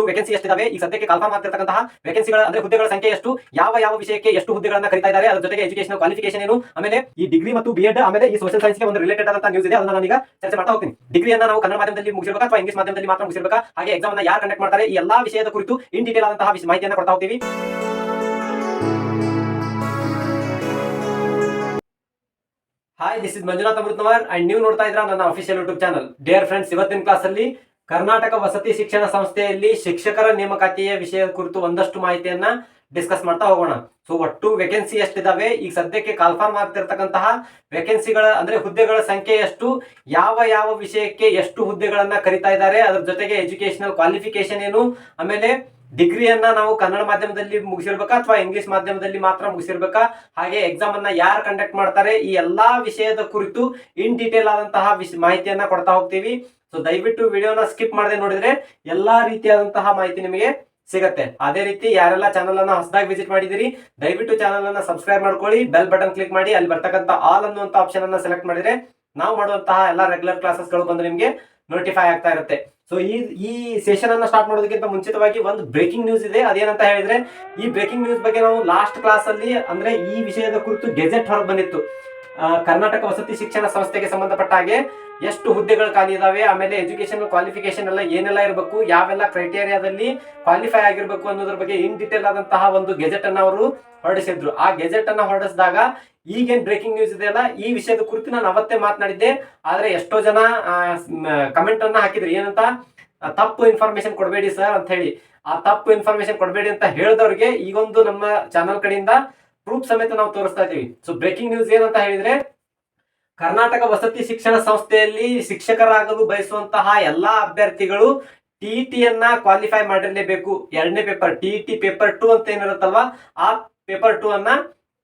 ಒಟ್ಟು ವೇಕೆನ್ಸಿ ಎಷ್ಟಿದಾವೆ? ಈ ಸದ್ಯಕ್ಕೆ ಕಾಲ್ಫಾರ್ಮ್ ಆಗ್ತಿರ್ತಕ್ಕಂತಹ ವೇಕೆನ್ಸಿಗಳ ಅಂದ್ರೆ ಹುದ್ದೆಗಳ ಸಂಖ್ಯೆ ಎಷ್ಟು? ಯಾವ ಯಾವ ವಿಷಯಕ್ಕೆ ಎಷ್ಟು ಹುದ್ದೆಗಳನ್ನ ಕರಿತಾ ಇದ್ದಾರೆ? ಅದರ ಜೊತೆಗೆ ಎಜುಕೇಶನ್ ಕ್ವಾಲಿಫಿಕೇಶನ್ ಏನು? ಆಮೇಲೆ ಈ ಡಿಗ್ರಿ ಮತ್ತು ಬಿ ಎಡ್ ಆಮೇಲೆ ಈ ಸೋಷಿಯಲ್ ಸೈನ್ಸ್ಗೆ ಒಂದು ರಿಲೇಟೆಡ್ ಆದಂತಹ ನ್ಯೂಸ್ ಇದೆ. ಅದನ್ನ ನಾನೀಗ ಚರ್ಚೆ ಮಾಡ್ತಾ ಹೋಗ್ತೀನಿ. ಡಿಗ್ರಿಯನ್ನ ನಾವು ಕನ್ನಡ ಮಾಧ್ಯಮದಲ್ಲಿ ಮುಗಿಸಬೇಕಾ ಅಥವಾ ಇಂಗ್ಲಿಷ್ ಮಾಧ್ಯಮದಲ್ಲಿ ಮಾತ್ರ ಮುಗಿಸಿರ್ಬೇಕು? ಹಾಗೆ ಎಕ್ಸಾಮ್ ಅನ್ನ ಯಾರು ಕಂಡಕ್ಟ್ ಮಾಡ್ತಾರೆ? ಈ ಎಲ್ಲಾ ವಿಷಯದ ಕುರಿತು ಇನ್ ಡೀಟೇಲ್ ಆದಂತಹ ಮಾಹಿತಿಯನ್ನ ಕೊಡ್ತಾ ಹೋಗ್ತೀವಿ. Hi this is Manjunath Amrutnavar and ನೀವು ನೋಡ್ತಾ ಇದ್ರ ನನ್ನ official YouTube channel dear friends ಇವತ್ತಿನ ಕ್ಲಾಸ್ ಅಲ್ಲಿ ಕರ್ನಾಟಕ ವಸತಿ ಶಿಕ್ಷಣ ಸಂಸ್ಥೆಯಲ್ಲಿ ಶಿಕ್ಷಕರ ನೇಮಕಾತಿಯ ವಿಷಯ ಕುರಿತು ಒಂದಷ್ಟು ಮಾಹಿತಿಯನ್ನ ಡಿಸ್ಕಸ್ ಮಾಡ್ತಾ ಹೋಗೋಣ. ಸೊ ಒಟ್ಟು ವೇಕೆನ್ಸಿ ಎಷ್ಟಿದಾವೆ? ಈಗ ಸದ್ಯಕ್ಕೆ ಕಾಲ್ಫಾರ್ಮ್ ಆಗ್ತಿರ್ತಕ್ಕಂತಹ ವೇಕೆನ್ಸಿಗಳ ಅಂದ್ರೆ ಹುದ್ದೆಗಳ ಸಂಖ್ಯೆ ಎಷ್ಟು? ಯಾವ ಯಾವ ವಿಷಯಕ್ಕೆ ಎಷ್ಟು ಹುದ್ದೆಗಳನ್ನ ಕರಿತಾ ಇದ್ದಾರೆ? ಅದ್ರ ಜೊತೆಗೆ ಎಜುಕೇಶನಲ್ ಕ್ವಾಲಿಫಿಕೇಶನ್ ಏನು? ಆಮೇಲೆ ಡಿಗ್ರಿಯನ್ನ ನಾವು ಕನ್ನಡ ಮಾಧ್ಯಮದಲ್ಲಿ ಮುಗಿಸಿರ್ಬೇಕಾ ಅಥವಾ ಇಂಗ್ಲಿಷ್ ಮಾಧ್ಯಮದಲ್ಲಿ ಮಾತ್ರ ಮುಗಿಸಿರ್ಬೇಕಾ? ಹಾಗೆ ಎಕ್ಸಾಮ್ ಅನ್ನ ಯಾರು ಕಂಡಕ್ಟ್ ಮಾಡ್ತಾರೆ? ಈ ಎಲ್ಲಾ ವಿಷಯದ ಕುರಿತು ಇನ್ ಡೀಟೇಲ್ ಆದಂತಹ ಮಾಹಿತಿಯನ್ನ ಕೊಡ್ತಾ ಹೋಗ್ತೀವಿ. ಸೊ ದಯವಿಟ್ಟು ವಿಡಿಯೋನ ಸ್ಕಿಪ್ ಮಾಡದೆ ನೋಡಿದ್ರೆ ಎಲ್ಲಾ ರೀತಿಯಾದಂತಹ ಮಾಹಿತಿ ನಿಮಗೆ ಸಿಗತ್ತೆ. ಅದೇ ರೀತಿ ಯಾರೆಲ್ಲ ಚಾನಲ್ ಅನ್ನ ಹೊಸದಾಗಿ ವಿಸಿಟ್ ಮಾಡಿದಿರಿ ದಯವಿಟ್ಟು ಚಾನಲ್ ಅನ್ನ ಸಬ್ಸ್ಕ್ರೈಬ್ ಮಾಡ್ಕೊಳ್ಳಿ. ಬೆಲ್ ಬಟನ್ ಕ್ಲಿಕ್ ಮಾಡಿ, ಅಲ್ಲಿ ಬರ್ತಕ್ಕಂಥ ಆಲ್ ಅನ್ನುವಂತ ಆಪ್ಷನ್ ಅನ್ನ ಸೆಲೆಕ್ಟ್ ಮಾಡಿದ್ರೆ ನಾವು ಮಾಡುವಂತಹ ಎಲ್ಲಾ ರೆಗ್ಯುಲರ್ ಕ್ಲಾಸಸ್ಗಳು ಬಂದು ನಿಮಗೆ ನೋಟಿಫೈ ಆಗ್ತಾ ಇರುತ್ತೆ. ಸೊ ಈ ಈ ಸೆಷನ್ ಅನ್ನ ಸ್ಟಾರ್ಟ್ ಮಾಡೋದಕ್ಕಿಂತ ಮುಂಚಿತವಾಗಿ ಒಂದು ಬ್ರೇಕಿಂಗ್ ನ್ಯೂಸ್ ಇದೆ. ಅದೇನಂತ ಹೇಳಿದ್ರೆ, ಈ ಬ್ರೇಕಿಂಗ್ ನ್ಯೂಸ್ ಬಗ್ಗೆ ನಾವು ಲಾಸ್ಟ್ ಕ್ಲಾಸ್ ಅಲ್ಲಿ ಅಂದ್ರೆ ಈ ವಿಷಯದ ಕುರಿತು ಗೆಜೆಟ್ ಹೊರಗೆ ಬಂದಿತ್ತು. ಕರ್ನಾಟಕ ವಸತಿ ಶಿಕ್ಷಣ ಸಂಸ್ಥೆಗೆ ಸಂಬಂಧಪಟ್ಟ ಹಾಗೆ ಎಷ್ಟು ಹುದ್ದೆಗಳು ಖಾಲಿ ಇದಾವೆ ಆಮೇಲೆ ಎಜುಕೇಶನ್ ಕ್ವಾಲಿಫಿಕೇಶನ್ ಎಲ್ಲ ಏನೆಲ್ಲ ಇರಬೇಕು, ಯಾವೆಲ್ಲ ಕ್ರೈಟೇರಿಯಾದಲ್ಲಿ ಕ್ವಾಲಿಫೈ ಆಗಿರ್ಬೇಕು ಅನ್ನೋದ್ರ ಬಗ್ಗೆ ಇನ್ ಡೀಟೇಲ್ ಆದಂತಹ ಒಂದು ಗೆಜೆಟ್ ಅನ್ನ ಅವರು ಹೊರಡಿಸಿದ್ರು. ಆ ಗೆಜೆಟ್ ಅನ್ನ ಹೊರಡಿಸಿದಾಗ ಈಗೇನ್ ಬ್ರೇಕಿಂಗ್ ನ್ಯೂಸ್ ಇದೆಯಲ್ಲ ಈ ವಿಷಯದ ಕುರಿತು ನಾನು ಅವತ್ತೇ ಮಾತನಾಡಿದ್ದೆ. ಆದರೆ ಎಷ್ಟೋ ಜನ ಕಮೆಂಟ್ ಅನ್ನ ಹಾಕಿದ್ರು. ಏನಂತ? ತಪ್ಪು ಇನ್ಫಾರ್ಮೇಶನ್ ಕೊಡಬೇಡಿ ಸರ್ ಅಂತ ಹೇಳಿ. ಆ ತಪ್ಪು ಇನ್ಫಾರ್ಮೇಶನ್ ಕೊಡಬೇಡಿ ಅಂತ ಹೇಳಿದವ್ರಿಗೆ ಈಗೊಂದು ನಮ್ಮ ಚಾನಲ್ ಕಡೆಯಿಂದ ಪ್ರೂಫ್ ಸಮೇತ ನಾವು ತೋರಿಸ್ತಾ ಇದ್ದೀವಿ. ಸೊ ಬ್ರೇಕಿಂಗ್ ನ್ಯೂಸ್ ಏನಂತ ಹೇಳಿದ್ರೆ, ಕರ್ನಾಟಕ ವಸತಿ ಶಿಕ್ಷಣ ಸಂಸ್ಥೆಯಲ್ಲಿ ಶಿಕ್ಷಕರಾಗಲು ಬಯಸುವಂತಹ ಎಲ್ಲಾ ಅಭ್ಯರ್ಥಿಗಳು ಟಿ ಟಿಯನ್ನ ಕ್ವಾಲಿಫೈ ಮಾಡಿರಲೇಬೇಕು. ಎರಡನೇ paper T T paper two ಅಂತ ಏನಿರುತ್ತಲ್ವಾ? ಆ ಪೇಪರ್ ಟು ಅನ್ನ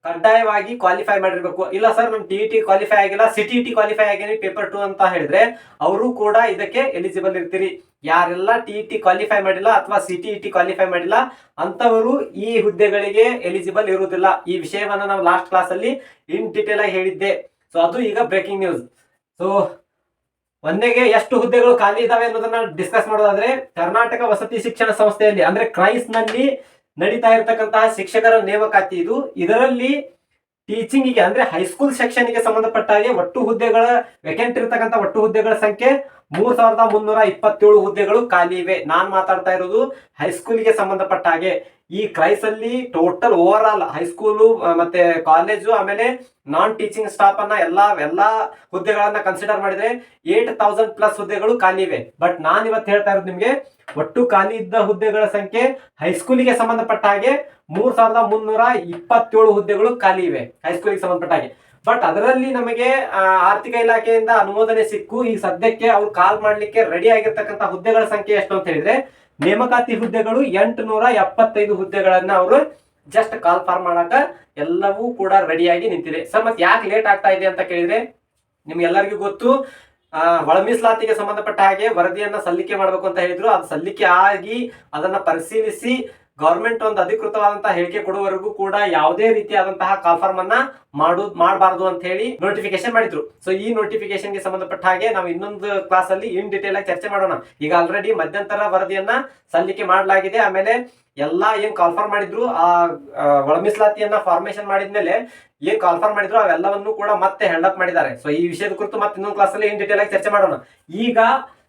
ಕಡ್ಡಾಯವಾಗಿ ಕ್ವಾಲಿಫೈ ಮಾಡಿರ್ಬೇಕು. ಇಲ್ಲ ಸರ್ ನಮ್ಮ ಟಿ ಟಿ ಕ್ವಾಲಿಫೈ ಆಗಿಲ್ಲ ಸಿಟಿ ಟಿ ಕ್ವಾಲಿಫೈ ಆಗೇನಿ ಪೇಪರ್ ಟು ಅಂತ ಹೇಳಿದ್ರೆ, ಅವರು ಕೂಡ ಇದಕ್ಕೆ ಎಲಿಜಿಬಲ್ ಇರ್ತೀರಿ. ಯಾರೆಲ್ಲ ಟಿ ಟಿ ಕ್ವಾಲಿಫೈ ಮಾಡಿಲ್ಲ ಅಥವಾ ಸಿ ಟಿ ಟಿ ಕ್ವಾಲಿಫೈ ಮಾಡಿಲ್ಲ ಅಂತವರು ಈ ಹುದ್ದೆಗಳಿಗೆ ಎಲಿಜಿಬಲ್ ಇರುವುದಿಲ್ಲ. ಈ ವಿಷಯವನ್ನು ನಾವು ಲಾಸ್ಟ್ ಕ್ಲಾಸ್ ಅಲ್ಲಿ ಇನ್ ಡೀಟೇಲ್ ಆಗಿ ಹೇಳಿದ್ದೆ. ಸೊ ಅದು ಈಗ ಬ್ರೇಕಿಂಗ್ ನ್ಯೂಸ್ ಸೊ ಒಂದೇಗೆ ಎಷ್ಟು ಹುದ್ದೆಗಳು ಖಾಲಿ ಇದಾವೆ ಅನ್ನೋದನ್ನ ಡಿಸ್ಕಸ್ ಮಾಡೋದಾದ್ರೆ, ಕರ್ನಾಟಕ ವಸತಿ ಶಿಕ್ಷಣ ಸಂಸ್ಥೆಯಲ್ಲಿ, ಅಂದ್ರೆ ಕ್ರೈಸ್ನಲ್ಲಿ ನಡೀತಾ ಇರತಕ್ಕಂತಹ ಶಿಕ್ಷಕರ ನೇಮಕಾತಿ ಇದು. ಇದರಲ್ಲಿ ಟೀಚಿಂಗಿಗೆ ಅಂದ್ರೆ ಹೈಸ್ಕೂಲ್ ಸೆಕ್ಷನ್ಗೆ ಸಂಬಂಧಪಟ್ಟ ಹಾಗೆ ಒಟ್ಟು ಹುದ್ದೆಗಳ ವೇಕೆಂಟ್ ಇರತಕ್ಕಂತ ಒಟ್ಟು ಹುದ್ದೆಗಳ ಸಂಖ್ಯೆ ಮೂರ್ ಸಾವಿರದ ಮುನ್ನೂರ ಇಪ್ಪತ್ತೇಳು ಹುದ್ದೆಗಳು ಖಾಲಿ ಇವೆ. ನಾನ್ ಮಾತಾಡ್ತಾ ಇರೋದು ಹೈಸ್ಕೂಲ್ಗೆ ಸಂಬಂಧಪಟ್ಟ ಹಾಗೆ. ಈ ಕ್ರೈಸ್ ಅಲ್ಲಿ ಟೋಟಲ್ ಓವರ್ ಆಲ್ ಹೈಸ್ಕೂಲು ಮತ್ತೆ ಕಾಲೇಜು ಆಮೇಲೆ ನಾನ್ ಟೀಚಿಂಗ್ ಸ್ಟಾಫ್ ಅನ್ನ ಎಲ್ಲಾ ಎಲ್ಲಾ ಹುದ್ದೆಗಳನ್ನ ಕನ್ಸಿಡರ್ ಮಾಡಿದ್ರೆ ಏಟ್ ತೌಸಂಡ್ ಪ್ಲಸ್ ಹುದ್ದೆಗಳು ಖಾಲಿ ಇವೆ. ಬಟ್ ನಾನ್ ಇವತ್ತು ಹೇಳ್ತಾ ಇರೋದು ನಿಮ್ಗೆ, ಒಟ್ಟು ಖಾಲಿ ಇದ್ದ ಹುದ್ದೆಗಳ ಸಂಖ್ಯೆ ಹೈಸ್ಕೂಲಿಗೆ ಸಂಬಂಧಪಟ್ಟ ಹಾಗೆ ಮೂರ್ ಸಾವಿರದ ಮುನ್ನೂರ ಇಪ್ಪತ್ತೇಳು ಹುದ್ದೆಗಳು ಖಾಲಿ ಇವೆ ಹೈಸ್ಕೂಲಿಗೆ ಸಂಬಂಧಪಟ್ಟ ಹಾಗೆ. ಬಟ್ ಅದರಲ್ಲಿ ನಮಗೆ ಆರ್ಥಿಕ ಇಲಾಖೆಯಿಂದ ಅನುಮೋದನೆ ಸಿಕ್ಕು. ಈ ಸದ್ಯಕ್ಕೆ ಅವ್ರು ಕಾಲ್ ಮಾಡ್ಲಿಕ್ಕೆ ರೆಡಿ ಆಗಿರ್ತಕ್ಕಂಥ ಹುದ್ದೆಗಳ ಸಂಖ್ಯೆ ಎಷ್ಟು ಅಂತ ಹೇಳಿದ್ರೆ ನೇಮಕಾತಿ ಹುದ್ದೆಗಳು ಎಂಟು ನೂರ ಎಪ್ಪತ್ತೈದು ಹುದ್ದೆಗಳನ್ನ ಅವರು ಜಸ್ಟ್ ಕಾಲ್ ಫಾರ್ ಮಾಡಾಕ ಎಲ್ಲವೂ ಕೂಡ ರೆಡಿಯಾಗಿ ನಿಂತಿದೆ. ಸರ್, ಮತ್ತೆ ಯಾಕೆ ಲೇಟ್ ಆಗ್ತಾ ಇದೆ ಅಂತ ಕೇಳಿದ್ರೆ, ನಿಮ್ಗೆಲ್ಲರಿಗೂ ಗೊತ್ತು ಒಳ ಮೀಸಲಾತಿಗೆ ಸಂಬಂಧಪಟ್ಟ ಹಾಗೆ ವರದಿಯನ್ನ ಸಲ್ಲಿಕೆ ಮಾಡಬೇಕು ಅಂತ ಹೇಳಿದ್ರು. ಅದು ಸಲ್ಲಿಕೆ ಆಗಿ ಅದನ್ನ ಪರಿಶೀಲಿಸಿ ಗೌರ್ಮೆಂಟ್ ಒಂದು ಅಧಿಕೃತವಾದಂತಹ ಹೇಳಿಕೆ ಕೊಡುವವರೆಗೂ ಕೂಡ ಯಾವುದೇ ರೀತಿಯಾದಂತಹ ಕಾಲ್ಫಾರ್ಮ್ ಅನ್ನ ಮಾಡು, ಮಾಡಬಾರದು ಅಂತ ಹೇಳಿ ನೋಟಿಫಿಕೇಶನ್ ಮಾಡಿದ್ರು. ಸೊ ಈ ನೋಟಿಫಿಕೇಶನ್ಗೆ ಸಂಬಂಧಪಟ್ಟ ಹಾಗೆ ನಾವು ಇನ್ನೊಂದು ಕ್ಲಾಸ್ ಅಲ್ಲಿ ಇನ್ ಡೀಟೇಲ್ ಆಗಿ ಚರ್ಚೆ ಮಾಡೋಣ. ಈಗ ಆಲ್ರೆಡಿ ಮಧ್ಯಂತರ ವರದಿಯನ್ನ ಸಲ್ಲಿಕೆ ಮಾಡಲಾಗಿದೆ. ಆಮೇಲೆ ಎಲ್ಲಾ ಏನ್ ಕಾಲ್ಫಾರ್ಮ್ ಮಾಡಿದ್ರು, ಆ ಒಳ ಮೀಸಲಾತಿಯನ್ನ ಫಾರ್ಮೇಶನ್ ಮಾಡಿದ್ಮೇಲೆ ಏನ್ ಕಾಲ್ಫಾರ್ಮ್ ಮಾಡಿದ್ರು, ಅವೆಲ್ಲವನ್ನು ಕೂಡ ಮತ್ತೆ ಹೆಂಡಪ್ ಮಾಡಿದ್ದಾರೆ. ಸೊ ಈ ವಿಷಯದ ಕುರಿತು ಮತ್ತೆ ಇನ್ನೊಂದು ಕ್ಲಾಸ್ ಅಲ್ಲಿ ಇನ್ ಡೀಟೇಲ್ ಆಗಿ ಚರ್ಚೆ ಮಾಡೋಣ. ಈಗ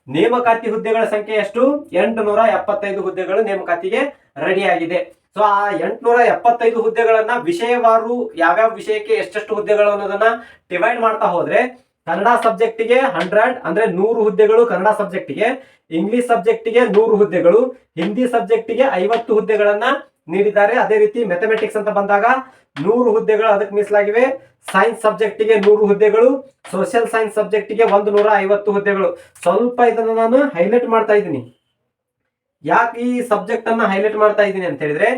ನೇಮಕಾತಿ ಹುದ್ದೆಗಳ ಸಂಖ್ಯೆ ಎಷ್ಟು? ಎಂಟುನೂರ ಎಪ್ಪತ್ತೈದು ಹುದ್ದೆಗಳು ನೇಮಕಾತಿಗೆ ರೆಡಿ ಆಗಿದೆ. ಸೊ ಆ ಎಂಟುನೂರ ಎಪ್ಪತ್ತೈದು ಹುದ್ದೆಗಳನ್ನ ವಿಷಯವಾರು ಯಾವ್ಯಾವ ವಿಷಯಕ್ಕೆ ಎಷ್ಟೆಷ್ಟು ಹುದ್ದೆಗಳು ಅನ್ನೋದನ್ನ ಡಿವೈಡ್ ಮಾಡ್ತಾ ಹೋದ್ರೆ, ಕನ್ನಡ ಸಬ್ಜೆಕ್ಟಿಗೆ ಹಂಡ್ರೆಡ್ ಅಂದ್ರೆ ನೂರು ಹುದ್ದೆಗಳು ಕನ್ನಡ ಸಬ್ಜೆಕ್ಟಿಗೆ ಇಂಗ್ಲಿಷ್ ಸಬ್ಜೆಕ್ಟಿಗೆ ನೂರು ಹುದ್ದೆಗಳು ಹಿಂದಿ ಸಬ್ಜೆಕ್ಟಿಗೆ ಐವತ್ತು ಹುದ್ದೆಗಳನ್ನ ನೀಡಿದ್ದಾರೆ. ಅದೇ ರೀತಿ ಮೆಥಮೆಟಿಕ್ಸ್ ಅಂತ ಬಂದಾಗ ನೂರು ಹುದ್ದೆಗಳು ಅದಕ್ಕೆ ಮೀಸಲಾಗಿವೆ. ಸೈನ್ಸ್ ಸಬ್ಜೆಕ್ಟಿಗೆ ನೂರು ಹುದ್ದೆಗಳು ಸೋಷಿಯಲ್ ಸೈನ್ಸ್ ಸಬ್ಜೆಕ್ಟಿಗೆ ಒಂದು ನೂರ ಐವತ್ತು ಹುದ್ದೆಗಳು. ಸ್ವಲ್ಪ ಇದನ್ನು ನಾನು ಹೈಲೈಟ್ ಮಾಡ್ತಾ ಇದ್ದೀನಿ. ಯಾಕೆ ಈ ಸಬ್ಜೆಕ್ಟ್ ಅನ್ನ ಹೈಲೈಟ್ ಮಾಡ್ತಾ ಇದ್ದೀನಿ ಅಂತ ಹೇಳಿದ್ರೆ,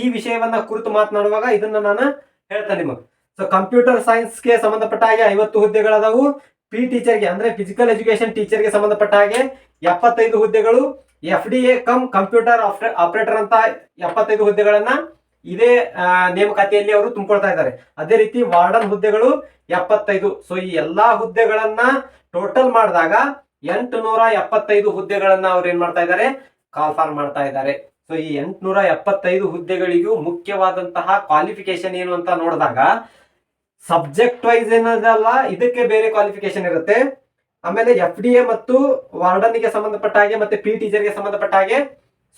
ಈ ವಿಷಯವನ್ನ ಕುರಿತು ಮಾತನಾಡುವಾಗ ಇದನ್ನ ನಾನು ಹೇಳ್ತೇನೆ ನಿಮಗೆ. ಸೊ ಕಂಪ್ಯೂಟರ್ ಸೈನ್ಸ್ಗೆ ಸಂಬಂಧಪಟ್ಟ ಹಾಗೆ ಐವತ್ತು ಹುದ್ದೆಗಳದಾವು. ಪಿ ಟೀಚರ್ಗೆ ಅಂದ್ರೆ ಫಿಸಿಕಲ್ ಎಜುಕೇಶನ್ ಟೀಚರ್ಗೆ ಸಂಬಂಧಪಟ್ಟ ಹಾಗೆ ಎಪ್ಪತ್ತೈದು ಹುದ್ದೆಗಳು. F D A cum computer operator ಅಂತ ಎಪ್ಪತ್ತೈದು ಹುದ್ದೆಗಳನ್ನ ಇದೇ ನೇಮಕಾತಿಯಲ್ಲಿ ಅವರು ತುಂಬಿಕೊಳ್ತಾ ಇದ್ದಾರೆ. ಅದೇ ರೀತಿ ವಾರ್ಡನ್ ಹುದ್ದೆಗಳು ಎಪ್ಪತ್ತೈದು. ಸೊ ಈ ಎಲ್ಲಾ ಹುದ್ದೆಗಳನ್ನ ಟೋಟಲ್ ಮಾಡಿದಾಗ ಎಂಟು ನೂರ ಎಪ್ಪತ್ತೈದು ಹುದ್ದೆಗಳನ್ನ ಅವ್ರು ಏನ್ ಮಾಡ್ತಾ ಇದ್ದಾರೆ? ಕಾಲ್ ಫಾರ್ ಮಾಡ್ತಾ ಇದ್ದಾರೆ. ಸೊ ಈ ಎಂಟುನೂರ ಎಪ್ಪತ್ತೈದು ಹುದ್ದೆಗಳಿಗೂ ಮುಖ್ಯವಾದಂತಹ ಕ್ವಾಲಿಫಿಕೇಶನ್ ಏನು ಅಂತ ನೋಡಿದಾಗ ಸಬ್ಜೆಕ್ಟ್ ವೈಸ್ ಏನದಲ್ಲ, ಇದಕ್ಕೆ ಬೇರೆ ಕ್ವಾಲಿಫಿಕೇಶನ್ ಇರುತ್ತೆ. ಆಮೇಲೆ ಎಫ್ ಡಿ ಎ ಮತ್ತು ವಾರ್ಡನ್ಗೆ ಸಂಬಂಧಪಟ್ಟ ಹಾಗೆ ಮತ್ತೆ ಪಿ ಟೀಚರ್ಗೆ ಸಂಬಂಧಪಟ್ಟ ಹಾಗೆ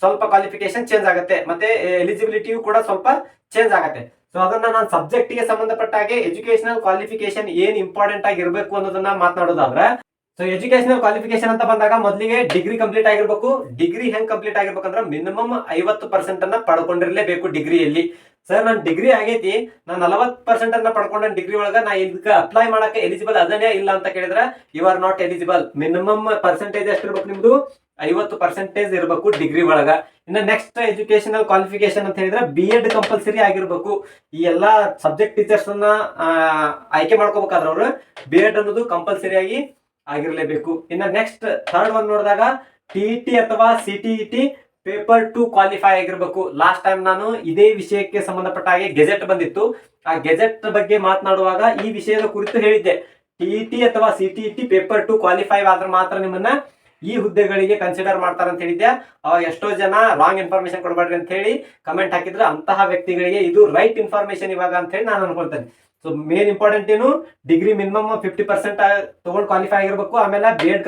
ಸ್ವಲ್ಪ ಕ್ವಾಲಿಫಿಕೇಶನ್ ಚೇಂಜ್ ಆಗುತ್ತೆ. ಮತ್ತೆ ಎಲಿಜಿಬಿಲಿಟಿಯು ಕೂಡ ಸ್ವಲ್ಪ ಚೇಂಜ್ ಆಗುತ್ತೆ. ಸೊ ಅದನ್ನ ನಾನು ಸಬ್ಜೆಕ್ಟ್ಗೆ ಸಂಬಂಧಪಟ್ಟ ಹಾಗೆ ಎಜುಕೇಶನಲ್ ಕ್ವಾಲಿಫಿಕೇಶನ್ ಏನ್ ಇಂಪಾರ್ಟೆಂಟ್ ಆಗಿರ್ಬೇಕು ಅನ್ನೋದನ್ನ ಮಾತನಾಡೋದಾದ್ರೆ ಸೊ ಎಜುಕೇಶನಲ್ ಕ್ವಾಲಿಫಿಕೇಶನ್ ಅಂತ ಬಂದಾಗ ಮೊದಲಿಗೆ ಡಿಗ್ರಿ ಕಂಪ್ಲೀಟ್ ಆಗಿರ್ಬೇಕು. ಡಿಗ್ರಿ ಹೆಂಗ್ ಕಂಪ್ಲೀಟ್ ಆಗಿರ್ಬೇಕಂದ್ರೆ ಮಿನಿಮಮ್ ಐವತ್ತು ಪರ್ಸೆಂಟ್ ಅನ್ನ ಪಡ್ಕೊಂಡಿರ್ಲೇಬೇಕು ಡಿಗ್ರಿಯಲ್ಲಿ ಸರ್ ನಾನು ಡಿಗ್ರಿ ಆಗೈತಿ. ನಾನು ನಲವತ್ತು ಪರ್ಸೆಂಟ್ ಅನ್ನ ಪಡ್ಕೊಂಡ ಡಿಗ್ರಿ ಒಳಗ ನಾ ಇದಕ್ಕೆ ಅಪ್ಲೈ ಮಾಡಕ್ಕೆ ಎಲಿಜಿಬಲ್ ಅದನ್ನೇ ಇಲ್ಲ ಅಂತ ಕೇಳಿದ್ರೆ you are not eligible minimum percentage ಎಷ್ಟಿರ್ಬೇಕು ನಿಮ್ದು? ಐವತ್ತು ಪರ್ಸೆಂಟೇಜ್ ಇರಬೇಕು ಡಿಗ್ರಿ ಒಳಗ. ಇನ್ನು ನೆಕ್ಸ್ಟ್ ಎಜುಕೇಶನಲ್ ಕ್ವಾಲಿಫಿಕೇಶನ್ ಅಂತ ಹೇಳಿದ್ರೆ ಬಿ ಎಡ್ ಕಂಪಲ್ಸರಿ ಆಗಿರ್ಬೇಕು. ಈ ಎಲ್ಲಾ ಸಬ್ಜೆಕ್ಟ್ ಟೀಚರ್ಸ್ ಅನ್ನ ಆಯ್ಕೆ ಮಾಡ್ಕೋಬೇಕಾದ್ರೆ ಅವರು ಬಿ ಎಡ್ ಅನ್ನೋದು ಕಂಪಲ್ಸರಿ ಆಗಿ ಆಗಿರ್ಲೇಬೇಕು. ಇನ್ನು ನೆಕ್ಸ್ಟ್ ಥರ್ಡ್ ಒನ್ ನೋಡಿದಾಗ ಟಿ ಟಿ ಅಥವಾ C T T paper two qualify ಆಗಿರ್ಬೇಕು. ಲಾಸ್ಟ್ ಟೈಮ್ ನಾನು ಇದೇ ವಿಷಯಕ್ಕೆ ಸಂಬಂಧಪಟ್ಟ ಹಾಗೆ ಗೆಜೆಟ್ ಬಂದಿತ್ತು. ಆ ಗೆಜೆಟ್ ಬಗ್ಗೆ ಮಾತನಾಡುವಾಗ ಈ ವಿಷಯದ ಕುರಿತು ಹೇಳಿದ್ದೆ. ಟಿ ಟಿ ಅಥವಾ C T T paper two qualify ಆದ್ರೆ ಮಾತ್ರ ನಿಮ್ಮನ್ನ ಈ ಹುದ್ದೆಗಳಿಗೆ ಕನ್ಸಿಡರ್ ಮಾಡ್ತಾರೆ ಅಂತ ಹೇಳಿದ್ದೆ ಎಷ್ಟೋ ಜನ ರಾಂಗ್ ಇನ್ಫಾರ್ಮೇಶನ್ ಕೊಡಬೇಡ್ರಿ ಅಂತ ಹೇಳಿ ಕಮೆಂಟ್ ಹಾಕಿದ್ರೆ ಅಂತಹ ವ್ಯಕ್ತಿಗಳಿಗೆ ಇದು ರೈಟ್ ಇನ್ಫಾರ್ಮೇಶನ್ ಇವಾಗ ಅಂತ ಹೇಳಿ ನಾನು ಅನ್ಕೊಳ್ತೇನೆ. ಸೊ ಮೇನ್ ಇಂಪಾರ್ಟೆಂಟ್ ಏನು ಡಿಗ್ರಿ ಮಿನಿಮಮ್ ಫಿಫ್ಟಿ ಪರ್ಸೆಂಟ್ ತಗೊಂಡು ಕ್ವಾಲಿಫೈ ಆಗಿರ್ಬೇಕು, ಆಮೇಲೆ ಬಿ ಎಡ್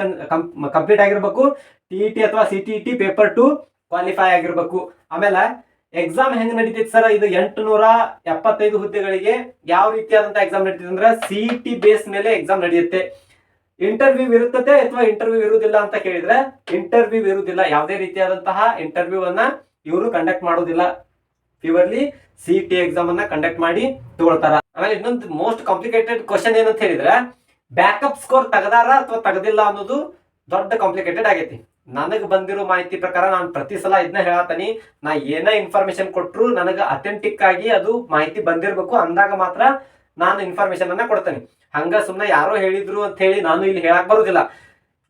ಕಂಪ್ಲೀಟ್ ಆಗಿರ್ಬೇಕು ಟಿ ಟಿ ಅಥವಾ C T T paper two qualify ಆಗಿರ್ಬೇಕು. ಆಮೇಲೆ ಎಕ್ಸಾಮ್ ಹೆಂಗ್ ನಡೀತೈತಿ ಸರ್ ಇದು ಎಂಟುನೂರ ಎಪ್ಪತ್ತೈದು ಹುದ್ದೆಗಳಿಗೆ ಯಾವ ರೀತಿಯಾದಂತ ಎಕ್ಸಾಮ್ ನಡೀತದೆ ಅಂದ್ರೆ ಸಿ ಟಿ ಬೇಸ್ ಮೇಲೆ ಎಕ್ಸಾಮ್ ನಡೆಯುತ್ತೆ. ಇಂಟರ್ವ್ಯೂ ಇರುತ್ತದೆ ಅಥವಾ ಇಂಟರ್ವ್ಯೂ ಇರುವುದಿಲ್ಲ ಅಂತ ಕೇಳಿದ್ರೆ ಇಂಟರ್ವ್ಯೂ ಇರುವುದಿಲ್ಲ ಯಾವುದೇ ರೀತಿಯಾದಂತಹ ಇಂಟರ್ವ್ಯೂ ಅನ್ನ ಇವರು ಕಂಡಕ್ಟ್ ಮಾಡೋದಿಲ್ಲ. ಪ್ಯೂರ್ಲಿ ಸಿ ಟಿ ಎಕ್ಸಾಮ್ ಅನ್ನ ಕಂಡಕ್ಟ್ ಮಾಡಿ ತಗೊಳ್ತಾರ. ಆಮೇಲೆ ಇನ್ನೊಂದು ಮೋಸ್ಟ್ ಕಾಂಪ್ಲಿಕೇಟೆಡ್ ಕ್ವಶನ್ ಏನಂತ ಹೇಳಿದ್ರೆ ಬ್ಯಾಕಪ್ ಸ್ಕೋರ್ ತೆಗದಾರ ಅಥವಾ ತೆಗದಿಲ್ಲ ಅನ್ನೋದು ದೊಡ್ಡ ಕಾಂಪ್ಲಿಕೇಟೆಡ್ ಆಗೈತಿ. ನನಗೆ ಬಂದಿರೋ ಮಾಹಿತಿ ಪ್ರಕಾರ ನಾನು ಪ್ರತಿ ಸಲ ಇದನ್ನ ಹೇಳತ್ತೀನಿ ನಾ ಏನೇ ಇನ್ಫಾರ್ಮೇಶನ್ ಕೊಟ್ರು ನನಗೆ ಅಥೆಂಟಿಕ್ ಆಗಿ ಅದು ಮಾಹಿತಿ ಬಂದಿರಬೇಕು. ಅಂದಾಗ ಮಾತ್ರ ನಾನು ಇನ್ಫಾರ್ಮೇಶನ್ ಅನ್ನ ಕೊಡ್ತೇನೆ. ಹಂಗ ಸುಮ್ಮನೆ ಯಾರೋ ಹೇಳಿದ್ರು ಅಂತ ಹೇಳಿ ನಾನು ಇಲ್ಲಿ ಹೇಳಕ್ ಬರುದಿಲ್ಲ.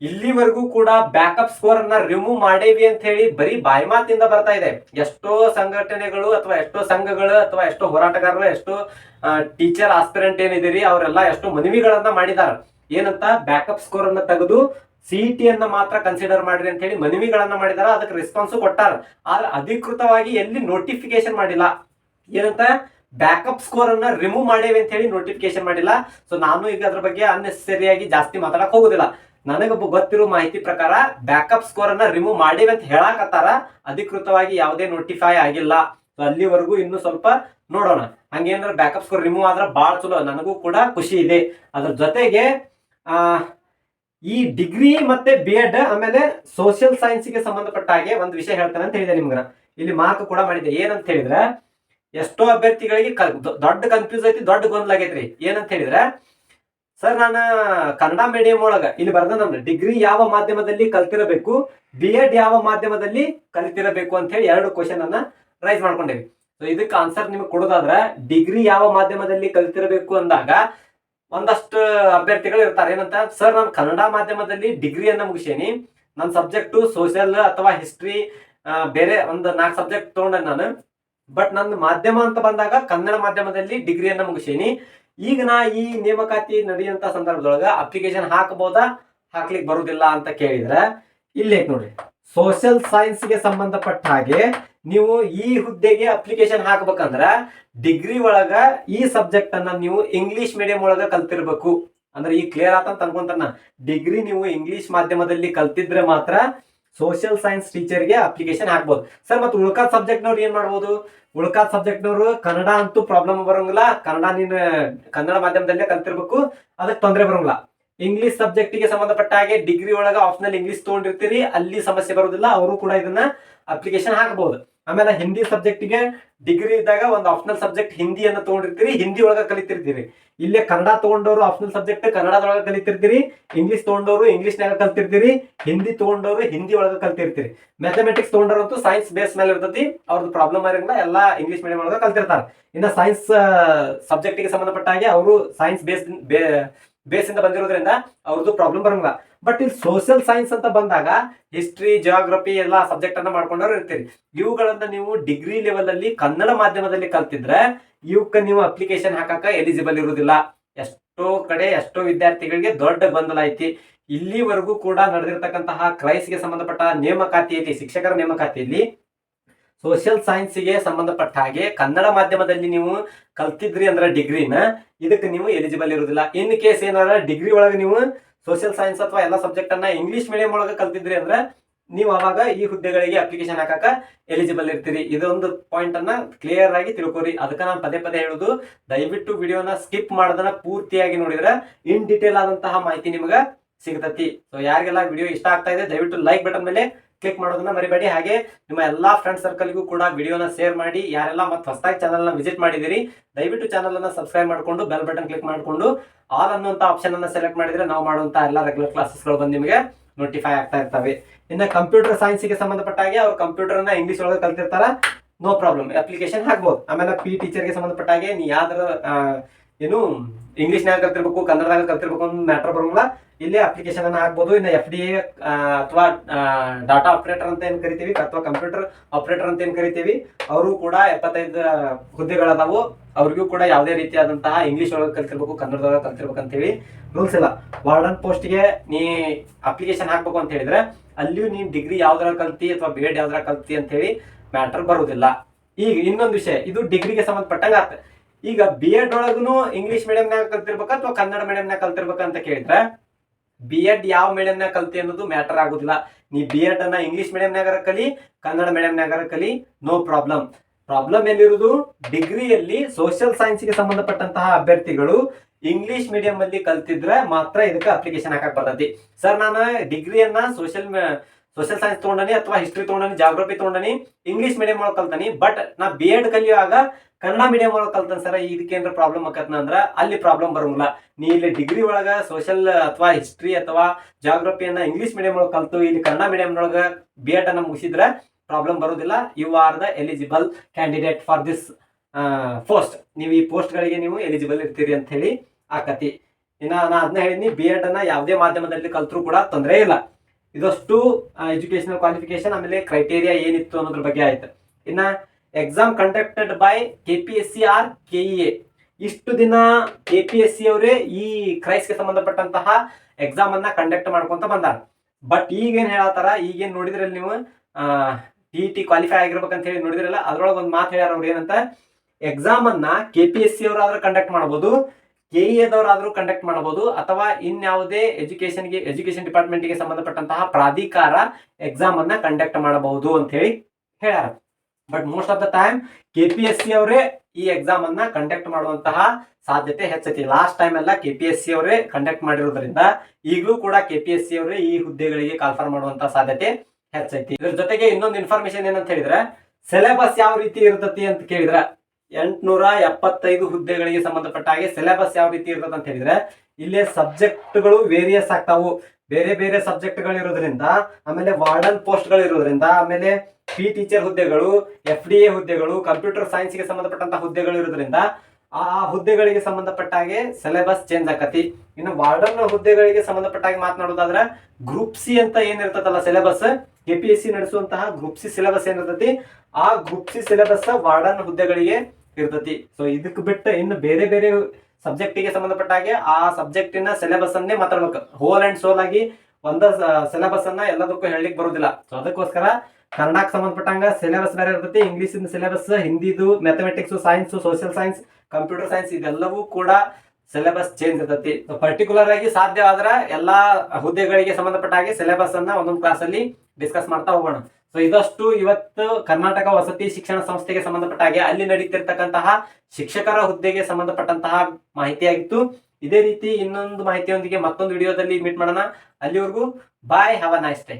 ಇಲ್ಲಿವರೆಗೂ ಕೂಡ ಬ್ಯಾಕಪ್ ಸ್ಕೋರ್ ಅನ್ನ ರಿಮೂವ್ ಮಾಡೇವಿ ಅಂತ ಹೇಳಿ ಬರೀ ಬಾಯಿ ಮಾತಿಂದ ಬರ್ತಾ ಇದೆ. ಎಷ್ಟೋ ಸಂಘಟನೆಗಳು ಅಥವಾ ಎಷ್ಟೋ ಸಂಘಗಳು ಅಥವಾ ಎಷ್ಟೋ ಹೋರಾಟಗಾರರು, ಎಷ್ಟೋ ಟೀಚರ್ ಆಸ್ಪಿರೆಂಟ್ ಏನಿದ್ದೀರಿ, ಅವರೆಲ್ಲ ಎಷ್ಟೋ ಮನವಿಗಳನ್ನ ಮಾಡಿದಾರ ಏನಂತ? ಬ್ಯಾಕಪ್ ಸ್ಕೋರ್ ಅನ್ನ ತೆಗೆದು ಸಿಇಟಿ ಅನ್ನ ಮಾತ್ರ ಕನ್ಸಿಡರ್ ಮಾಡ್ರಿ ಅಂತ ಹೇಳಿ ಮನವಿಗಳನ್ನ ಮಾಡಿದಾರ ಅದಕ್ಕೆ ರೆಸ್ಪಾನ್ಸ್ ಕೊಟ್ಟಾರ. ಆದ್ರೆ ಅಧಿಕೃತವಾಗಿ ಎಲ್ಲಿ ನೋಟಿಫಿಕೇಶನ್ ಮಾಡಿಲ್ಲ. ಏನಂತ? ಬ್ಯಾಕಪ್ ಸ್ಕೋರ್ ಅನ್ನ ರಿಮೂವ್ ಮಾಡೇವೆ ಅಂತ ಹೇಳಿ ನೋಟಿಫಿಕೇಶನ್ ಮಾಡಿಲ್ಲ. ಸೊ ನಾನು ಈಗ ಅದ್ರ ಬಗ್ಗೆ ಅನ್ನೆಸರಿಯಾಗಿ ಜಾಸ್ತಿ ಮಾತಾಡಕ್ ಹೋಗುದಿಲ್ಲ. ನನಗೆ ಗೊತ್ತಿರೋ ಮಾಹಿತಿ ಪ್ರಕಾರ ಬ್ಯಾಕಪ್ ಸ್ಕೋರ್ ಅನ್ನ ರಿಮೂವ್ ಮಾಡೇವೆ ಅಂತ ಹೇಳಾಕತ್ತಾರ. ಅಧಿಕೃತವಾಗಿ ಯಾವುದೇ ನೋಟಿಫೈ ಆಗಿಲ್ಲ. ಸೊ ಅಲ್ಲಿವರೆಗೂ ಇನ್ನು ಸ್ವಲ್ಪ ನೋಡೋಣ. ಹಂಗೇನಾರ ಬ್ಯಾಕಪ್ ಸ್ಕೋರ್ ರಿಮೂವ್ ಆದ್ರೆ ಭಾಳ ಚಲೋ. ನನಗೂ ಕೂಡ ಖುಷಿ ಇದೆ. ಅದ್ರ ಜೊತೆಗೆ, ಆ, ಈ ಡಿಗ್ರಿ ಮತ್ತೆ ಬಿ ಎಡ್ ಆಮೇಲೆ ಸೋಷಿಯಲ್ ಸೈನ್ಸ್ಗೆ ಸಂಬಂಧಪಟ್ಟ ಹಾಗೆ ಒಂದು ವಿಷಯ ಹೇಳ್ತಾನೆ ಅಂತ ಹೇಳಿದೆ ನಿಮ್ಗೆ ಇಲ್ಲಿ ಮಾರ್ಕ್ ಕೂಡ ಮಾಡಿದೆ ಏನಂತ ಹೇಳಿದ್ರೆ ಎಷ್ಟೋ ಅಭ್ಯರ್ಥಿಗಳಿಗೆ ದೊಡ್ಡ ಕನ್ಫ್ಯೂಸ್ ಐತಿ, ದೊಡ್ಡ ಗೊಂದಲ ಆಗೈತ್ರಿ. ಏನಂತ ಹೇಳಿದ್ರೆ, ಸರ್, ನಾನು ಕನ್ನಡ ಮೀಡಿಯಂ ಒಳಗ, ಇಲ್ಲಿ ಬರ್ದ ನಾನು ಡಿಗ್ರಿ ಯಾವ ಮಾಧ್ಯಮದಲ್ಲಿ ಕಲ್ತಿರಬೇಕು ಬಿ ಎಡ್ ಯಾವ ಮಾಧ್ಯಮದಲ್ಲಿ ಕಲಿತಿರಬೇಕು ಅಂತ ಹೇಳಿ ಎರಡು ಕ್ವಶನ್ ಅನ್ನ ರೈಸ್ ಮಾಡ್ಕೊಂಡೇವಿ. ಸೊ ಇದಕ್ಕೆ ಆನ್ಸರ್ ನಿಮಗೆ ಕೊಡೋದಾದ್ರೆ ಡಿಗ್ರಿ ಯಾವ ಮಾಧ್ಯಮದಲ್ಲಿ ಕಲ್ತಿರಬೇಕು ಅಂದಾಗ, ಒಂದಷ್ಟು ಅಭ್ಯರ್ಥಿಗಳು ಇರ್ತಾರೆ. ಏನಂತ? ಸರ್, ನಾನು ಕನ್ನಡ ಮಾಧ್ಯಮದಲ್ಲಿ ಡಿಗ್ರಿಯನ್ನ ಮುಗಿಸೇನಿ. ನನ್ನ ಸಬ್ಜೆಕ್ಟು ಸೋಷಿಯಲ್ ಅಥವಾ ಹಿಸ್ಟ್ರಿ ಬೇರೆ ಒಂದು ನಾಲ್ಕು ಸಬ್ಜೆಕ್ಟ್ ತಗೊಂಡೆ ನಾನು. ಬಟ್ ನನ್ನ ಮಾಧ್ಯಮ ಅಂತ ಬಂದಾಗ ಕನ್ನಡ ಮಾಧ್ಯಮದಲ್ಲಿ ಡಿಗ್ರಿಯನ್ನು ಮುಗಿಸೀನಿ. ಈಗ ನಾ ಈ ನೇಮಕಾತಿ ನಡೆಯುವಂತ ಸಂದರ್ಭದೊಳಗ ಅಪ್ಲಿಕೇಶನ್ ಹಾಕಬಹುದಾ? ಹಾಕ್ಲಿಕ್ಕೆ ಬರುದಿಲ್ಲ ಅಂತ ಕೇಳಿದ್ರೆ ಇಲ್ಲಿ ನೋಡ್ರಿ. ಸೋಷಿಯಲ್ ಸೈನ್ಸ್ಗೆ ಸಂಬಂಧಪಟ್ಟ ಹಾಗೆ ನೀವು ಈ ಹುದ್ದೆಗೆ ಅಪ್ಲಿಕೇಶನ್ ಹಾಕ್ಬೇಕಂದ್ರ ಡಿಗ್ರಿ ಒಳಗ ಈ ಸಬ್ಜೆಕ್ಟ್ ಅನ್ನ ನೀವು ಇಂಗ್ಲಿಷ್ ಮೀಡಿಯಂ ಒಳಗ ಕಲ್ತಿರ್ಬೇಕು. ಅಂದ್ರೆ ಈ ಕ್ಲಿಯರ್ ಆತ ಅಂತ ಅನ್ಕೊಂತಾನ. ಡಿಗ್ರಿ ನೀವು ಇಂಗ್ಲಿಷ್ ಮಾಧ್ಯಮದಲ್ಲಿ ಕಲ್ತಿದ್ರೆ ಮಾತ್ರ ಸೋಷಿಯಲ್ ಸೈನ್ಸ್ ಟೀಚರ್ಗೆ ಅಪ್ಲಿಕೇಶನ್ ಹಾಕ್ಬೋದು. ಸರ್ ಮತ್ತೆ ಉಳ್ಕಾದ ಸಬ್ಜೆಕ್ಟ್ನವ್ರು ಏನ್ ಮಾಡ್ಬೋದು? ಉಳ್ಕಾದ ಸಬ್ಜೆಕ್ಟ್ನವರು ಕನ್ನಡ ಅಂತೂ ಪ್ರಾಬ್ಲಮ್ ಬರೋಂಗಿಲ್ಲ. ಕನ್ನಡ ನೀನು ಕನ್ನಡ ಮಾಧ್ಯಮದಲ್ಲೇ ಕಲ್ತಿರ್ಬೇಕು. ಅದಕ್ಕೆ ತೊಂದರೆ ಬರೋಂಗಿಲ್ಲ. ಇಂಗ್ಲಿಷ್ ಸಬ್ಜೆಕ್ಟಿಗೆ ಸಂಬಂಧಪಟ್ಟ ಹಾಗೆ ಡಿಗ್ರಿ ಒಳಗ ಆಪ್ಷನಲ್ ಇಂಗ್ಲಿಷ್ ತಗೊಂಡಿರ್ತೀರಿ. ಅಲ್ಲಿ ಸಮಸ್ಯೆ ಬರೋದಿಲ್ಲ. ಅವರು ಕೂಡ ಇದನ್ನ ಅಪ್ಲಿಕೇಶನ್ ಹಾಕಬಹುದು ಆಮೇಲೆ ಹಿಂದಿ ಸಬ್ಜೆಕ್ಟಿಗೆ ಡಿಗ್ರಿ ಇದ್ದಾಗ ಒಂದು ಆಪ್ಷನಲ್ ಸಬ್ಜೆಕ್ಟ್ ಹಿಂದಿಯನ್ನ ತಗೊಂಡಿರ್ತೀರಿ, ಹಿಂದಿ ಒಳಗ ಕಲಿತಿರ್ತೀರಿ. ಇಲ್ಲೇ ಕನ್ನಡ ತಗೊಂಡವರು ಆಪ್ಷನಲ್ ಸಬ್ಜೆಕ್ಟ್ ಕನ್ನಡದೊಳಗ ಕಲಿತಿರ್ತೀರಿ, ಇಂಗ್ಲಿಷ್ ತಗೊಂಡವರು ಇಂಗ್ಲಿಷ್ನಾಗ ಕಲ್ತಿರ್ತೀರಿ, ಹಿಂದಿ ತಗೊಂಡವರು ಹಿಂದಿ ಒಳಗ ಕಲ್ತಿರ್ತೀರಿ. ಮ್ಯಾಥಮೆಟಿಕ್ಸ್ ತಗೊಂಡವ್ರಂತೂ ಸೈನ್ಸ್ ಬೇಸ್ ಮೇಲೆ ಇರ್ತೈತಿ ಅವ್ರದ್ದು ಪ್ರಾಬ್ಲಮ್ ಆಗಿರಂಗಿಲ್ಲ ಎಲ್ಲ ಇಂಗ್ಲಿಷ್ ಮೀಡಿಯಂ ಒಳಗ ಕಲ್ತಿರ್ತಾರೆ. ಇನ್ನು ಸೈನ್ಸ್ ಸಬ್ಜೆಕ್ಟಿಗೆ ಸಂಬಂಧಪಟ್ಟ ಹಾಗೆ ಅವರು ಸೈನ್ಸ್ ಬೇಸ್ ಬೇಸ್ ಇಂದ ಬಂದಿರೋದ್ರಿಂದ ಅವ್ರದ್ದು ಪ್ರಾಬ್ಲಮ್ ಬರಂಗಿಲ್ಲ. ಬಟ್ ಇಲ್ಲಿ ಸೋಷಿಯಲ್ ಸೈನ್ಸ್ ಅಂತ ಬಂದಾಗ ಹಿಸ್ಟ್ರಿ ಜಿಯೋಗ್ರಫಿ ಎಲ್ಲ ಸಬ್ಜೆಕ್ಟ್ ಅನ್ನ ಮಾಡ್ಕೊಂಡವ್ರು ಇರ್ತೀರಿ. ಇವುಗಳನ್ನ ನೀವು ಡಿಗ್ರಿ ಲೆವೆಲ್ ಅಲ್ಲಿ ಕನ್ನಡ ಮಾಧ್ಯಮದಲ್ಲಿ ಕಲ್ತಿದ್ರೆ, ಇವಕ್ಕೆ ನೀವು ಅಪ್ಲಿಕೇಶನ್ ಹಾಕಕ ಎಲಿಜಿಬಲ್ ಇರುವುದಿಲ್ಲ ಎಷ್ಟೋ ಕಡೆ ಎಷ್ಟೋ ವಿದ್ಯಾರ್ಥಿಗಳಿಗೆ ದೊಡ್ಡ ಗೊಂದಲ ಐತಿ. ಇಲ್ಲಿವರೆಗೂ ಕೂಡ ನಡೆದಿರ್ತಕ್ಕಂತಹ ಕ್ರೈಸ್ಗೆ ಸಂಬಂಧಪಟ್ಟ ನೇಮಕಾತಿಯಲ್ಲಿ, ಶಿಕ್ಷಕರ ನೇಮಕಾತಿಯಲ್ಲಿ ಸೋಷಿಯಲ್ ಸೈನ್ಸ್ಗೆ ಸಂಬಂಧಪಟ್ಟ ಹಾಗೆ ಕನ್ನಡ ಮಾಧ್ಯಮದಲ್ಲಿ ನೀವು ಕಲ್ತಿದ್ರಿ ಅಂದ್ರೆ ಡಿಗ್ರಿನ ಇದಕ್ಕೆ ನೀವು ಎಲಿಜಿಬಲ್ ಇರುವುದಿಲ್ಲ ಇನ್ ಕೇಸ್ ಏನಾರ ಡಿಗ್ರಿ ಒಳಗೆ ನೀವು ಸೋಷಿಯಲ್ ಸೈನ್ಸ್ ಅಥವಾ ಎಲ್ಲ ಸಬ್ಜೆಕ್ಟ್ ಅನ್ನ ಇಂಗ್ಲಿಷ್ ಮೀಡಿಯಂ ಒಳಗೆ ಕಲ್ತಿದ್ರಿ ಅಂದ್ರೆ ನೀವು ಅವಾಗ ಈ ಹುದ್ದೆಗಳಿಗೆ ಅಪ್ಲಿಕೇಶನ್ ಹಾಕಕ ಎಲಿಜಿಬಲ್ ಇರ್ತೀರಿ. ಇದೊಂದು ಪಾಯಿಂಟ್ ಅನ್ನ ಕ್ಲಿಯರ್ ಆಗಿ ತಿಳ್ಕೊರಿ. ಅದಕ್ಕೆ ನಾನು ಪದೇ ಪದೇ ಹೇಳುದು, ದಯವಿಟ್ಟು ವಿಡಿಯೋನ ಸ್ಕಿಪ್ ಮಾಡೋದನ್ನ ಪೂರ್ತಿಯಾಗಿ ನೋಡಿದ್ರೆ ಇನ್ ಡೀಟೇಲ್ ಆದಂತಹ ಮಾಹಿತಿ ನಿಮಗೆ ಸಿಗ್ತತಿ. ಸೊ ಯಾರಿಗೆಲ್ಲ ವಿಡಿಯೋ ಇಷ್ಟ ಆಗ್ತಾ ಇದೆ, ದಯವಿಟ್ಟು ಲೈಕ್ ಬಟನ್ ಮೇಲೆ ಕ್ಲಿಕ್ ಮಾಡೋದನ್ನ ಮರಿಬೇಡಿ. ಹಾಗೆ ನಿಮ್ಮ ಎಲ್ಲಾ ಫ್ರೆಂಡ್ ಸರ್ಕಲ್ಗೂ ಕೂಡ ವಿಡಿಯೋನ ಶೇರ್ ಮಾಡಿ. ಯಾರೆಲ್ಲ ಮತ್ತೆ ಹೊಸದಾಗಿ ಚಾನಲ್ನ ವಿಸಿಟ್ ಮಾಡಿದಿರಿ ದಯವಿಟ್ಟು ಚಾನಲ್ ಅನ್ನ ಸಬ್ಸ್ಕ್ರೈಬ್ ಮಾಡ್ಕೊಂಡು ಬೆಲ್ ಬಟನ್ ಕ್ಲಿಕ್ ಮಾಡ್ಕೊಂಡು ಆಲ್ ಅನ್ನುವಂತ ಆಪ್ಷನ್ ಅನ್ನ ಸೆಲೆಕ್ಟ್ ಮಾಡಿದ್ರೆ ನಾವು ಮಾಡುವಂತ ಎಲ್ಲ ರೆಗ್ಯುಲರ್ ಕ್ಲಾಸಸ್ಗಳು ಬಂದು ನಿಮಗೆ ನೋಟಿಫೈ ಆಗ್ತಾ ಇರ್ತವೆ. ಇನ್ನು ಕಂಪ್ಯೂಟರ್ ಸೈನ್ಸ್ಗೆ ಸಂಬಂಧಪಟ್ಟ ಹಾಗೆ ಅವ್ರು ಕಂಪ್ಯೂಟರ್ ಅನ್ನ ಇಂಗ್ಲಿಷ್ ಒಳಗೆ ಕಲ್ತಿರ್ತಾರ ನೋ ಪ್ರಾಬ್ಲಮ್ ಅಪ್ಲಿಕೇಶನ್ ಹಾಕ್ಬೋದು. ಆಮೇಲೆ ಪಿ ಟೀಚರ್ಗೆ ಸಂಬಂಧಪಟ್ಟ ಹಾಗೆ ನೀ ಯಾವ್ದಾರ ಏನು ಇಂಗ್ಲಿಷ್ನಾಗ ಕಲ್ತಿರ್ಬೇಕು, ಕನ್ನಡದಾಗ ಕಲ್ತಿರ್ಬೇಕು ಅಂತ ಮ್ಯಾಟರ್ ಬರೋಂಗಿಲ್ಲ. ಇಲ್ಲಿ ಅಪ್ಲಿಕೇಶನ್ ಅನ್ನ ಹಾಕ್ಬೋದು. ಇನ್ನು ಎಫ್ ಡಿ ಎ ಅಥವಾ ಡಾಟಾ ಆಪರೇಟರ್ ಅಂತ ಏನು ಕರಿತೀವಿ? ಅಥವಾ ಕಂಪ್ಯೂಟರ್ ಆಪರೇಟರ್ ಅಂತ ಏನು ಕರಿತೀವಿ? ಅವರು ಕೂಡ ಎಪ್ಪತ್ತೈದು ಹುದ್ದೆಗಳದಾವು ಅವ್ರಿಗೂ ಕೂಡ ಯಾವುದೇ ರೀತಿಯಾದಂತಹ ಇಂಗ್ಲಿಷ್ ಒಳಗೆ ಕಲ್ತಿರ್ಬೇಕು, ಕನ್ನಡದೊಳಗೆ ಕಲ್ತಿರ್ಬೇಕು ಅಂತೇಳಿ ರೂಲ್ಸ್ ಇಲ್ಲ. ವಾರ್ಡನ್ ಪೋಸ್ಟ್ಗೆ ನೀ ಅಪ್ಲಿಕೇಶನ್ ಹಾಕ್ಬೇಕು ಅಂತ ಹೇಳಿದ್ರೆ, ಅಲ್ಲಿಯೂ ನೀನ್ ಡಿಗ್ರಿ ಯಾವ್ದ್ರಾಗ ಕಲ್ತಿ ಅಥವಾ ಬಿ ಎಡ್ ಯಾವ್ದ್ರಾಗ ಕಲ್ತಿ ಅಂತ ಹೇಳಿ ಮ್ಯಾಟರ್ ಬರುವುದಿಲ್ಲ. ಈಗ ಇನ್ನೊಂದು ವಿಷಯ, ಇದು ಡಿಗ್ರಿಗೆ ಸಂಬಂಧಪಟ್ಟಂಗೆ ಆತ. ಈಗ ಬಿ ಎಡ್ ಒಳಗೂ ಇಂಗ್ಲಿಷ್ ಮೀಡಿಯಂನಾಗ ಕಲ್ತಿರ್ಬೇಕ ಅಥವಾ ಕನ್ನಡ ಮೀಡಿಯಂನಾಗ ಕಲ್ತಿರ್ಬೇಕ ಅಂತ ಕೇಳಿದ್ರೆ ಬಿ ಎಡ್ ಯಾವ ಮೀಡಿಯಂನಾಗ ಕಲ್ತಿ ಅನ್ನೋದು ಮ್ಯಾಟರ್ ಆಗುದಿಲ್ಲ. ನೀ ಬಿ ಎಡ್ ಅನ್ನ ಇಂಗ್ಲಿಷ್ ಮೀಡಿಯಂನಾಗರ ಕಲಿ ಕನ್ನಡ ಮೀಡಿಯಂನಾಗರ ಕಲಿ ನೋ ಪ್ರಾಬ್ಲಮ್ ಪ್ರಾಬ್ಲಮ್ ಎಲ್ಲಿರುವುದು ಡಿಗ್ರಿಯಲ್ಲಿ ಸೋಷಿಯಲ್ ಸೈನ್ಸ್ಗೆ ಸಂಬಂಧಪಟ್ಟಂತಹ ಅಭ್ಯರ್ಥಿಗಳು ಇಂಗ್ಲಿಷ್ ಮೀಡಿಯಂ ಅಲ್ಲಿ ಕಲ್ತಿದ್ರೆ ಮಾತ್ರ ಇದಕ್ಕೆ ಅಪ್ಲಿಕೇಶನ್ ಹಾಕಕ್ ಬರ್ತೈತಿ. ಸರ್ ನಾನು ಡಿಗ್ರಿಯನ್ನ ಸೋಷಿಯಲ್ ಸೋಷಿಯಲ್ ಸೈನ್ಸ್ ತೊಗೊಂಡನಿ ಅಥವಾ ಹಿಸ್ಟ್ರಿ ತೊಗೊಂಡನಿ ಜಾಗ್ರಫಿ ತೊಗೊಂಡನಿ ಇಂಗ್ಲೀಷ್ ಮೀಡಿಯಂ ಒಳಗೆ ಕಲ್ತಾನಿ. ಬಟ್ ನಾ ಬಿ ಎಡ್ ಕಲಿಯುವಾಗ ಕನ್ನಡ ಮೀಡಿಯಂ ಒಳಗೆ ಕಲ್ತಾನೆ ಸರ ಇದಕ್ಕೇನ್ರ ಪ್ರಾಬ್ಲಮ್ ಆಕತ್ನ ಅಂದ್ರೆ ಅಲ್ಲಿ ಪ್ರಾಬ್ಲಮ್ ಬರಂಗಿಲ್ಲ. ನೀ ಇಲ್ಲಿ ಡಿಗ್ರಿ ಒಳಗ ಸೋಷಿಯಲ್ ಅಥವಾ ಹಿಸ್ಟ್ರಿ ಅಥವಾ ಜಾಗ್ರಫಿಯನ್ನ ಇಂಗ್ಲೀಷ್ ಮೀಡಿಯಂ ಒಳಗೆ ಕಲ್ತು, ಇಲ್ಲಿ ಕನ್ನಡ ಮೀಡಿಯಂ ಒಳಗ ಬಿ ಎಡ್ ಅನ್ನ ಮುಗಿಸಿದ್ರೆ ಪ್ರಾಬ್ಲಮ್ ಬರೋದಿಲ್ಲ. You are the eligible candidate for this post ನೀವು ಈ ಪೋಸ್ಟ್ಗಳಿಗೆ ನೀವು ಎಲಿಜಿಬಲ್ ಇರ್ತೀರಿ ಅಂತ ಹೇಳಿ ಆಕತಿ. ಇನ್ನ ನಾ ಅದನ್ನ ಹೇಳಿದ್ನಿ ಬಿ ಎಡ್ ಅನ್ನ ಯಾವುದೇ ಮಾಧ್ಯಮದಲ್ಲಿ ಕಲ್ತರೂ ಕೂಡ ತೊಂದರೆ ಇಲ್ಲ. ಇದಷ್ಟು ಎಜುಕೇಶನಲ್ ಕ್ವಾಲಿಫಿಕೇಶನ್ ಆಮೇಲೆ ಕ್ರೈಟೇರಿಯಾ ಏನಿತ್ತು ಅನ್ನೋದ್ರ ಬಗ್ಗೆ ಆಯ್ತು. ಇನ್ನ exam conducted by K P S C or K E ಇಷ್ಟು ದಿನ ಕೆ ಪಿ ಎಸ್ ಸಿ ಅವರೇ ಈ ಕ್ರೈಸ್ಗೆ ಸಂಬಂಧಪಟ್ಟಂತಹ ಎಕ್ಸಾಮ್ ಅನ್ನ ಕಂಡಕ್ಟ್ ಮಾಡ್ಕೊಂತ ಬಂದಾರ. ಬಟ್ ಈಗೇನ್ ಹೇಳತ್ತಾರ ಈಗೇನ್ ನೋಡಿದ್ರಲ್ಲಿ ನೀವು ಟಿ ಟಿ ಕ್ವಾಲಿಫೈ ಆಗಿರ್ಬೇಕಂತ ಹೇಳಿ ನೋಡಿದ್ರಲ್ಲ ಅದ್ರೊಳಗೆ ಒಂದು ಮಾತು ಹೇಳ್ಯಾರ ಅವ್ರು ಏನಂತ ಎಕ್ಸಾಮ್ ಅನ್ನ ಕೆ ಪಿ ಎಸ್ ಸಿ ಅವರಾದ್ರೂ ಕಂಡಕ್ಟ್ ಮಾಡಬಹುದು ಕೆ ಎದವರಾದರೂ ಕಂಡಕ್ಟ್ ಮಾಡಬಹುದು ಅಥವಾ ಇನ್ಯಾವುದೇ ಎಜುಕೇಶನ್ಗೆ ಎಜುಕೇಶನ್ ಡಿಪಾರ್ಟ್ಮೆಂಟ್ಗೆ ಸಂಬಂಧಪಟ್ಟಂತಹ ಪ್ರಾಧಿಕಾರ ಎಕ್ಸಾಮ್ ಅನ್ನ ಕಂಡಕ್ಟ್ ಮಾಡಬಹುದು ಅಂತ ಹೇಳಿ ಹೇಳ್ಯಾರ but most of the time K P S C ಅವರೇ ಈ ಎಕ್ಸಾಮ್ ಅನ್ನ ಕಂಡಕ್ಟ್ ಮಾಡುವಂತಹ ಸಾಧ್ಯತೆ ಹೆಚ್ಚೈತಿ. ಲಾಸ್ಟ್ ಟೈಮ್ ಎಲ್ಲ ಕೆ ಪಿ ಎಸ್ ಸಿ ಅವರೇ ಕಂಡಕ್ಟ್ ಮಾಡಿರೋದ್ರಿಂದ ಈಗಲೂ ಕೂಡ ಕೆ ಪಿ ಎಸ್ ಸಿ ಅವರೇ ಈ ಹುದ್ದೆಗಳಿಗೆ ಕಾಲ್ಫರ್ ಮಾಡುವಂತಹ ಸಾಧ್ಯತೆ ಹೆಚ್ಚೈತಿ. ಇದ್ರ ಜೊತೆಗೆ ಇನ್ನೊಂದು ಇನ್ಫಾರ್ಮೇಶನ್ ಏನಂತ ಹೇಳಿದ್ರೆ ಸಿಲೆಬಸ್ ಯಾವ ರೀತಿ ಇರ್ತತಿ ಅಂತ ಕೇಳಿದ್ರೆ ಎಂಟ್ನೂರ ಎಪ್ಪತ್ತೈದು ಹುದ್ದೆಗಳಿಗೆ ಸಂಬಂಧಪಟ್ಟ ಹಾಗೆ ಸಿಲೆಬಸ್ ಯಾವ ರೀತಿ ಇರ್ತದೆ ಅಂತ ಹೇಳಿದ್ರೆ, ಇಲ್ಲಿ ಸಬ್ಜೆಕ್ಟ್ಗಳು ವೇರಿಯಸ್ ಆಗ್ತಾವು. ಬೇರೆ ಬೇರೆ ಸಬ್ಜೆಕ್ಟ್ಗಳು ಇರೋದ್ರಿಂದ, ಆಮೇಲೆ ವಾರ್ಡನ್ ಪೋಸ್ಟ್ಗಳು ಇರೋದ್ರಿಂದ, ಆಮೇಲೆ ಪಿ ಟೀಚರ್ ಹುದ್ದೆಗಳು ಎಫ್ ಡಿ ಎ ಹುದ್ದೆಗಳು ಕಂಪ್ಯೂಟರ್ ಸೈನ್ಸ್ಗೆ ಸಂಬಂಧಪಟ್ಟಂತಹ ಹುದ್ದೆಗಳು ಇರೋದ್ರಿಂದ, ಆ ಹುದ್ದೆಗಳಿಗೆ ಸಂಬಂಧಪಟ್ಟ ಹಾಗೆ ಸಿಲೆಬಸ್ ಚೇಂಜ್ ಆಕತಿ. ಇನ್ನು ವಾರ್ಡನ್ ಹುದ್ದೆಗಳಿಗೆ ಸಂಬಂಧಪಟ್ಟ ಹಾಗೆ ಮಾತನಾಡೋದಾದ್ರೆ ಗ್ರೂಪ್ ಸಿ ಅಂತ ಏನಿರ್ತದಲ್ಲ syllabus K P S C ನಡೆಸುವಂತಹ group C syllabus ಏನಿರ್ತತಿ, ಆ ಗ್ರೂಪ್ ಸಿ ಸಿಲೆಬಸ್ ವಾರ್ಡನ್ ಹುದ್ದೆಗಳಿಗೆ ಇರ್ತತಿ. ಸೊ ಇದಕ್ಕೆ ಬಿಟ್ಟು ಇನ್ನು ಬೇರೆ ಬೇರೆ ಸಬ್ಜೆಕ್ಟಿಗೆ ಸಂಬಂಧಪಟ್ಟ ಹಾಗೆ ಆ ಸಬ್ಜೆಕ್ಟಿನ ಸಿಲೆಬಸ್ ಅನ್ನೇ ಮಾತಾಡ್ಬೇಕು. ಹೋಲ್ ಅಂಡ್ ಸೋಲ್ ಆಗಿ ಒಂದ ಸಿಲೆಬಸ್ ಅನ್ನ ಎಲ್ಲದಕ್ಕೂ ಹೇಳಲಿಕ್ಕೆ ಬರುದಿಲ್ಲ. ಸೊ ಅದಕ್ಕೋಸ್ಕರ ಕನ್ನಡಕ್ಕೆ ಸಂಬಂಧಪಟ್ಟಂಗ ಸಿಲೆಬಸ್ ಬೇರೆ ಇರ್ತೈತಿ. ಇಂಗ್ಲೀಷಿನ syllabus ಹಿಂದಿದು mathematics science social science computer science ಇದೆಲ್ಲವೂ ಕೂಡ ಸಿಲೆಬಸ್ ಚೇಂಜ್ ಇರ್ತೈತಿ. ಪರ್ಟಿಕ್ಯುಲರ್ ಆಗಿ ಸಾಧ್ಯವಾದ್ರ ಎಲ್ಲಾ ಹುದ್ದೆಗಳಿಗೆ ಸಂಬಂಧಪಟ್ಟ ಹಾಗೆ ಸಿಲೆಬಸ್ ಅನ್ನ ಒಂದೊಂದು ಕ್ಲಾಸ್ ಅಲ್ಲಿ ಡಿಸ್ಕಸ್ ಮಾಡ್ತಾ ಹೋಗೋಣ. ಸೊ ಇದಷ್ಟು ಇವತ್ತು ಕರ್ನಾಟಕ ವಸತಿ ಶಿಕ್ಷಣ ಸಂಸ್ಥೆಗೆ ಸಂಬಂಧಪಟ್ಟ ಹಾಗೆ ಅಲ್ಲಿ ನಡೀತಿರ್ತಕ್ಕಂತಹ ಶಿಕ್ಷಕರ ಹುದ್ದೆಗೆ ಸಂಬಂಧಪಟ್ಟಂತಹ ಮಾಹಿತಿಯಾಗಿತ್ತು. ಇದೇ ರೀತಿ ಇನ್ನೊಂದು ಮಾಹಿತಿಯೊಂದಿಗೆ ಮತ್ತೊಂದು ವಿಡಿಯೋದಲ್ಲಿ ಮೀಟ್ ಮಾಡೋಣ. ಅಲ್ಲಿವರೆಗೂ bye have a nice day